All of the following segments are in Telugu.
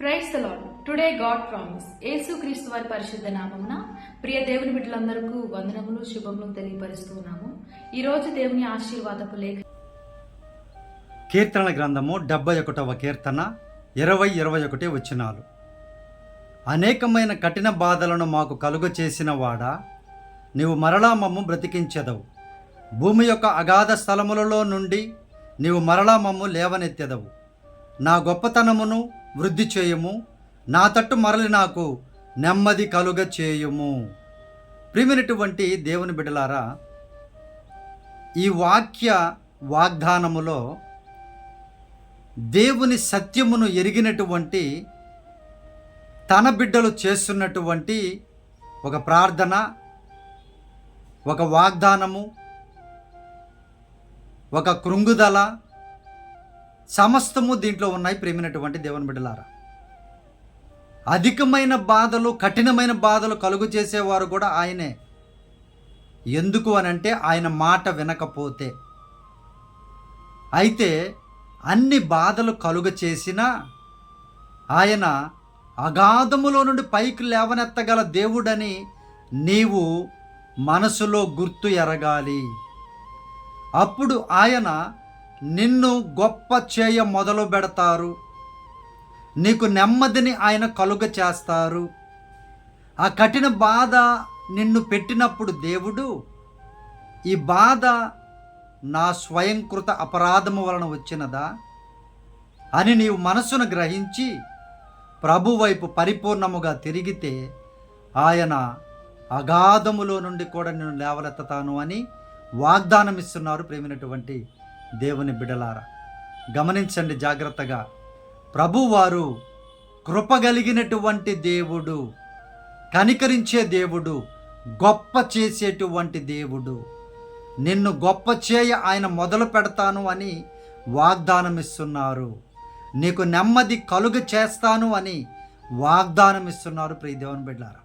Praise lord today god promise. యేసుక్రీస్తు వారి పరిశుద్ధ నామమున ప్రియ దేవుని బిడ్డలందరికీ వందనములు శుభములు తెలియపరుస్తున్నాము ఈ రోజు దేవుని ఆశీర్వాదపు లేఖ కీర్తన గ్రంథము డెబ్బై ఒకటవ కీర్తన ఇరవై ఇరవై ఒకటి వచ్చినాలు అనేకమైన కఠిన బాధలను మాకు కలుగ చేసిన వాడా నీవు మరలా మమ్ము బ్రతికించెదవు. భూమి యొక్క అగాధ స్థలములలో నుండి నీవు మరలా మమ్ము లేవనెత్తెదవు. నా గొప్పతనమును వృద్ధి చేయము. నా తట్టు మరలి నాకు నెమ్మది కలుగ చేయుము. ప్రియమైనటువంటి దేవుని బిడ్డలారా ఈ వాక్య వాగ్దానములో దేవుని సత్యమును ఎరిగినటువంటి తన బిడ్డలు చేస్తున్నటువంటి ఒక ప్రార్థన ఒక వాగ్దానము ఒక కృంగుదల సమస్తము దీంట్లో ఉన్నాయి ప్రేమినటువంటి దేవుని బిడ్డలారా. అధికమైన బాధలు కఠినమైన బాధలు కలుగు చేసేవారు కూడా ఆయనే. ఎందుకు అనంటే ఆయన మాట వినకపోతే. అయితే అన్ని బాధలు కలుగ చేసినా ఆయన అగాధములో నుండి పైకి లేవనెత్తగల దేవుడని నీవు మనసులో గుర్తు ఎరగాలి. అప్పుడు ఆయన నిన్ను గొప్ప చేయ మొదలు పెడతారు. నీకు నెమ్మదిని ఆయన కలుగ చేస్తారు. ఆ కఠిన బాధ నిన్ను పెట్టినప్పుడు దేవుడు ఈ బాధ నా స్వయంకృత అపరాధము వలన వచ్చినదా? అని నీవు మనస్సును గ్రహించి ప్రభు వైపు పరిపూర్ణముగా తిరిగితే ఆయన అగాధములో నుండి కూడా నేను లేవలెత్తతాను అని వాగ్దానం ఇస్తున్నారు ప్రేమినటువంటి దేవుని బిడలారా గమనించండి జాగ్రత్తగా. ప్రభువారు కృపగలిగినటువంటి దేవుడు కనికరించే దేవుడు గొప్ప చేసేటువంటి దేవుడు. నిన్ను గొప్ప చేయ ఆయన మొదలు పెడతాను అని వాగ్దానం ఇస్తున్నారు నీకు నెమ్మది కలుగు చేస్తాను అని వాగ్దానం ఇస్తున్నారు ప్రియ దేవుని బిడ్డారా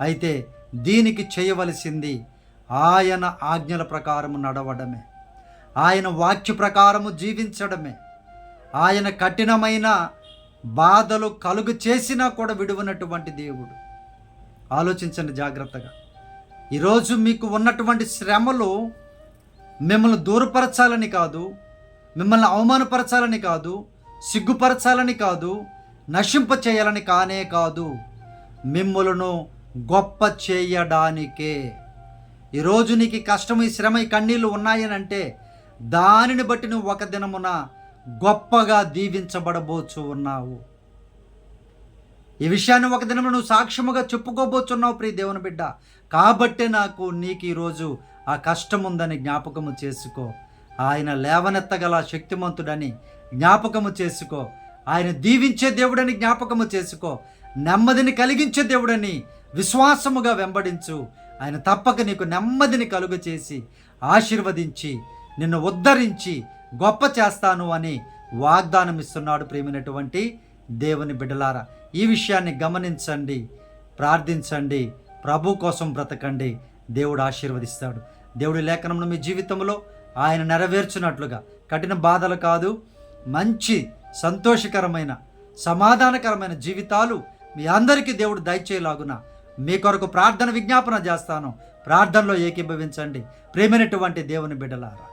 అయితే దీనికి చేయవలసింది ఆయన ఆజ్ఞల ప్రకారం నడవడమే. ఆయన వాక్య ప్రకారము జీవించడమే. ఆయన కఠినమైన బాధలు కలుగు చేసినా కూడా విడువనటువంటి దేవుడు. ఆలోచించండి జాగ్రత్తగా. ఈరోజు మీకు ఉన్నటువంటి శ్రమలు మిమ్మల్ని దూరపరచాలని కాదు మిమ్మల్ని అవమానపరచాలని కాదు సిగ్గుపరచాలని కాదు నశింప చేయాలని కానే కాదు. మిమ్మలను గొప్ప చేయడానికే. ఈరోజు నీకు కష్టం ఈ శ్రమ ఈ కన్నీళ్ళు ఉన్నాయనంటే దానిని బట్టి నువ్వు ఒక దినమున గొప్పగా దీవించబడబోచు ఉన్నావు. ఈ విషయాన్ని ఒక దినము నువ్వు సాక్ష్యముగా చెప్పుకోబోచున్నావు ప్రియ దేవుని బిడ్డ. కాబట్టే నాకు నీకు ఈరోజు ఆ కష్టం ఉందని జ్ఞాపకము చేసుకో. ఆయన లేవనెత్తగల శక్తిమంతుడని జ్ఞాపకము చేసుకో. ఆయన దీవించే దేవుడని జ్ఞాపకము చేసుకో. నెమ్మదిని కలిగించే దేవుడని విశ్వాసముగా వెంబడించు. ఆయన తప్పక నీకు నెమ్మదిని కలుగ చేసి ఆశీర్వదించి నిన్ను ఉద్ధరించి గొప్ప చేస్తాను అని వాగ్దానం ఇస్తున్నాడు ప్రేమినటువంటి దేవుని బిడ్డలారా. ఈ విషయాన్ని గమనించండి ప్రార్థించండి ప్రభు కోసం బ్రతకండి. దేవుడు ఆశీర్వదిస్తాడు. దేవుడి లేఖనంలో మీ జీవితంలో ఆయన నెరవేర్చినట్లుగా కఠిన బాధలు కాదు మంచి సంతోషకరమైన సమాధానకరమైన జీవితాలు మీ అందరికీ దేవుడు దయచేయలాగున మీ కొరకు ప్రార్థన విజ్ఞాపన చేస్తాను. ప్రార్థనలో ఏకీభవించండి. ప్రేమైనటువంటి దేవుని బిడ్డలారా.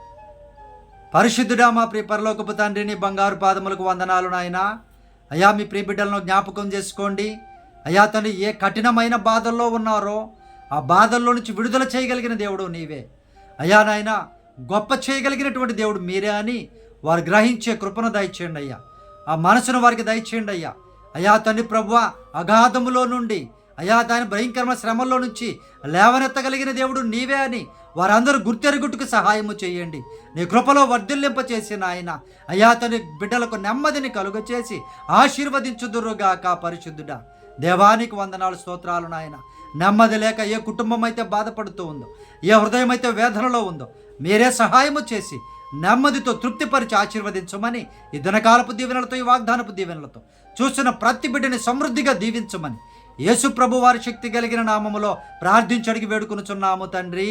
పరిశుద్ధుడా మా ప్రియ పరలోకపు తండ్రిని బంగారు పాదములకు వందనాలు నాయన. అయా మీ ప్రియబిడ్డలను జ్ఞాపకం చేసుకోండి. అయా తండ్రి ఏ కఠినమైన బాధల్లో ఉన్నారో ఆ బాధల్లో నుంచి విడుదల చేయగలిగిన దేవుడు నీవే. అయా నాయన గొప్ప చేయగలిగినటువంటి దేవుడు మీరే అని వారు గ్రహించే కృపను దయచేయండి అయ్యా. ఆ మనసును వారికి దయచేయండి అయ్యా. అయా తండ్రి ప్రభువ అగాధములో నుండి అయా దాని భయంకరమైన శ్రమల్లో నుంచి లేవనెత్తగలిగిన దేవుడు నీవే అని వారందరూ గుర్తెరుగుటకు సహాయము చేయండి. నీ కృపలో వర్ధిల్లింప చేసిన ఆయన అయ్యా తన బిడ్డలకు నెమ్మదిని కలుగచేసి ఆశీర్వదించుదురుగాక పరిశుద్ధుడా. దేవానికి వందనాలు స్తోత్రాలు నాయన. నెమ్మది లేక ఏ కుటుంబం అయితే బాధపడుతూ ఉందో ఏ హృదయం అయితే వేదనలో ఉందో మీరే సహాయము చేసి నెమ్మదితో తృప్తిపరిచి ఆశీర్వదించమని ఈ దినకాలపు దీవెనలతో ఈ వాగ్దానపు దీవెనలతో చూస్తున్న ప్రతి బిడ్డని సమృద్ధిగా దీవించమని యేసు ప్రభు వారి శక్తి కలిగిన నామములో ప్రార్థించడికి వేడుకొనుచున్నాము తండ్రి.